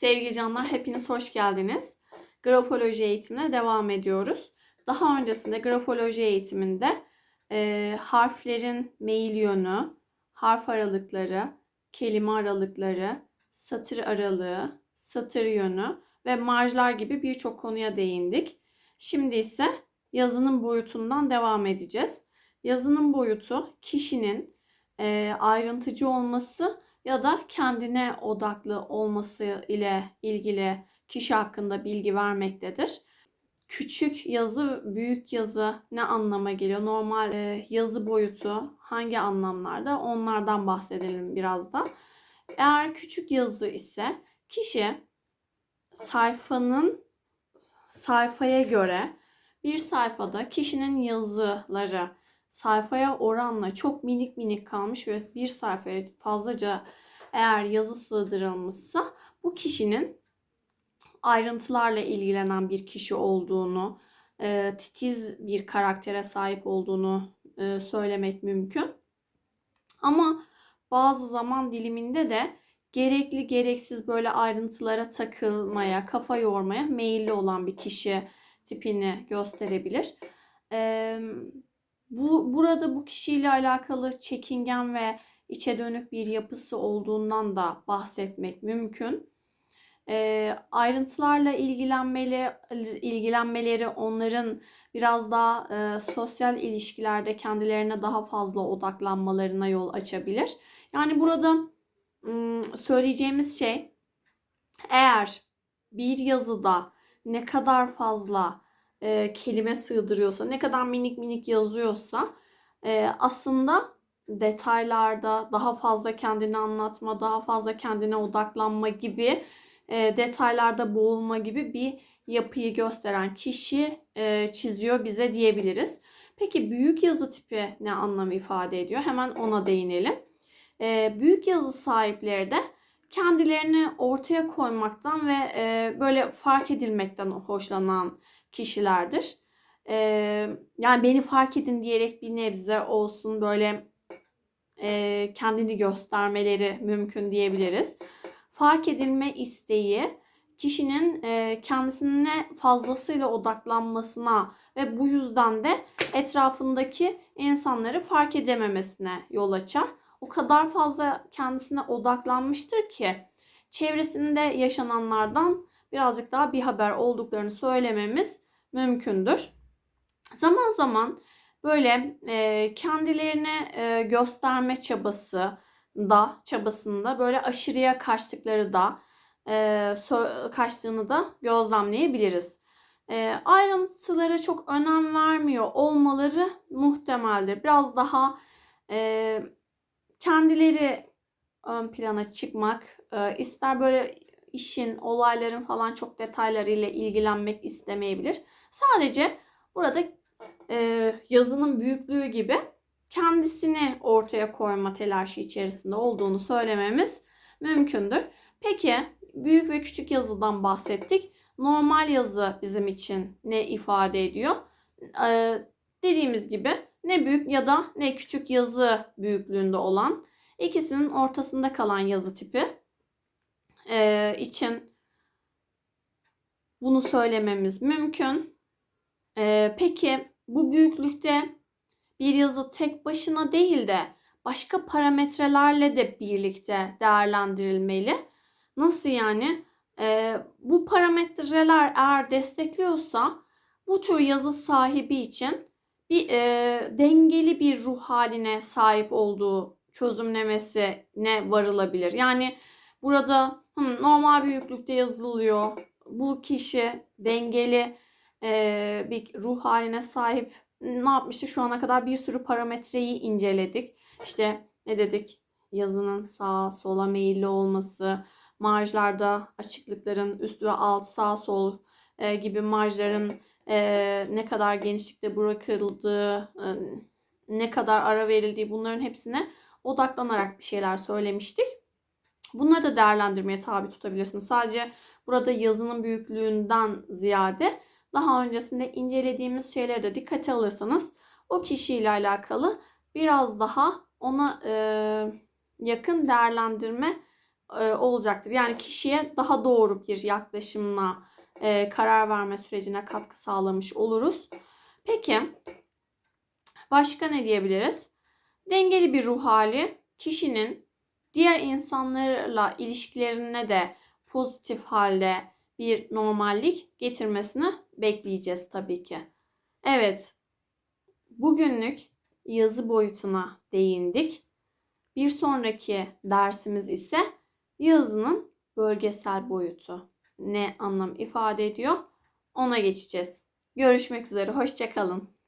Sevgili canlar hepiniz hoş geldiniz. Grafoloji eğitimine devam ediyoruz. Daha öncesinde grafoloji eğitiminde e, harflerin meyil yönü, harf aralıkları, kelime aralıkları, satır aralığı, satır yönü ve marjlar gibi birçok konuya değindik. Şimdi ise yazının boyutundan devam edeceğiz. Yazının boyutu kişinin e, ayrıntıcı olması ya da kendine odaklı olması ile ilgili kişi hakkında bilgi vermektedir. Küçük yazı, büyük yazı ne anlama geliyor? Normal e, yazı boyutu hangi anlamlarda? Onlardan bahsedelim biraz da. Eğer küçük yazı ise kişi sayfanın sayfaya göre bir sayfada kişinin yazıları sayfaya oranla çok minik minik kalmış ve bir sayfaya fazlaca eğer yazı sığdırılmışsa bu kişinin ayrıntılarla ilgilenen bir kişi olduğunu, e, titiz bir karaktere sahip olduğunu e, söylemek mümkün. Ama bazı zaman diliminde de gerekli gereksiz böyle ayrıntılara takılmaya, kafa yormaya meyilli olan bir kişi tipini gösterebilir. Bu burada bu kişiyle alakalı çekingen ve içe dönük bir yapısı olduğundan da bahsetmek mümkün. E, ayrıntılarla ilgilenmeli, ilgilenmeleri onların biraz daha e, sosyal ilişkilerde kendilerine daha fazla odaklanmalarına yol açabilir. Yani burada söyleyeceğimiz şey eğer bir yazıda ne kadar fazla e, kelime sığdırıyorsa, ne kadar minik minik yazıyorsa e, aslında detaylarda daha fazla kendini anlatma, daha fazla kendine odaklanma gibi e, detaylarda boğulma gibi bir yapıyı gösteren kişi e, çiziyor bize diyebiliriz. Peki büyük yazı tipi ne anlam ifade ediyor? Hemen ona değinelim. E, büyük yazı sahipleri de kendilerini ortaya koymaktan ve e, böyle fark edilmekten hoşlanan kişilerdir. E, yani beni fark edin diyerek bir nebze olsun böyle e, kendini göstermeleri mümkün diyebiliriz. Fark edilme isteği kişinin e, kendisine fazlasıyla odaklanmasına ve bu yüzden de etrafındaki insanları fark edememesine yol açar. O kadar fazla kendisine odaklanmıştır ki çevresinde yaşananlardan birazcık daha bir haber olduklarını söylememiz mümkündür. Zaman zaman böyle e, kendilerine e, gösterme çabası da çabasında böyle aşırıya kaçtıkları da e, kaçtığını da gözlemleyebiliriz. E, ayrıntılara çok önem vermiyor olmaları muhtemeldir. Biraz daha e, kendileri ön plana çıkmak e, ister böyle işin, olayların falan çok detaylarıyla ilgilenmek istemeyebilir. Sadece burada e, yazının büyüklüğü gibi kendisini ortaya koyma telaşı içerisinde olduğunu söylememiz mümkündür. Peki büyük ve küçük yazıdan bahsettik. Normal yazı bizim için ne ifade ediyor? Ee, dediğimiz gibi ne büyük ya da ne küçük yazı büyüklüğünde olan ikisinin ortasında kalan yazı tipi e, için bunu söylememiz mümkün. E, peki bu büyüklükte bir yazı tek başına değil de başka parametrelerle de birlikte değerlendirilmeli. Nasıl yani? E, bu parametreler eğer destekliyorsa bu tür yazı sahibi için bir e, dengeli bir ruh haline sahip olduğu çözümlemesine varılabilir. Yani burada hmm, normal büyüklükte yazılıyor. Bu kişi dengeli e, bir ruh haline sahip. Ne yapmıştık şu ana kadar bir sürü parametreyi inceledik. İşte ne dedik? Yazının sağa sola meyilli olması, marjlarda açıklıkların üst ve alt sağ sol e, gibi marjların e, ne kadar genişlikte bırakıldığı, e, ne kadar ara verildiği bunların hepsine odaklanarak bir şeyler söylemiştik. Bunları da değerlendirmeye tabi tutabilirsiniz. Sadece burada yazının büyüklüğünden ziyade daha öncesinde incelediğimiz şeyleri de dikkate alırsanız o kişiyle alakalı biraz daha ona e, yakın değerlendirme e, olacaktır. Yani kişiye daha doğru bir yaklaşımla e, karar verme sürecine katkı sağlamış oluruz. Peki başka ne diyebiliriz? Dengeli bir ruh hali kişinin diğer insanlarla ilişkilerine de pozitif halde bir normallik getirmesini bekleyeceğiz tabii ki. Evet, bugünlük yazı boyutuna değindik. Bir sonraki dersimiz ise yazının bölgesel boyutu. Ne anlam ifade ediyor? Ona geçeceğiz. Görüşmek üzere, hoşçakalın.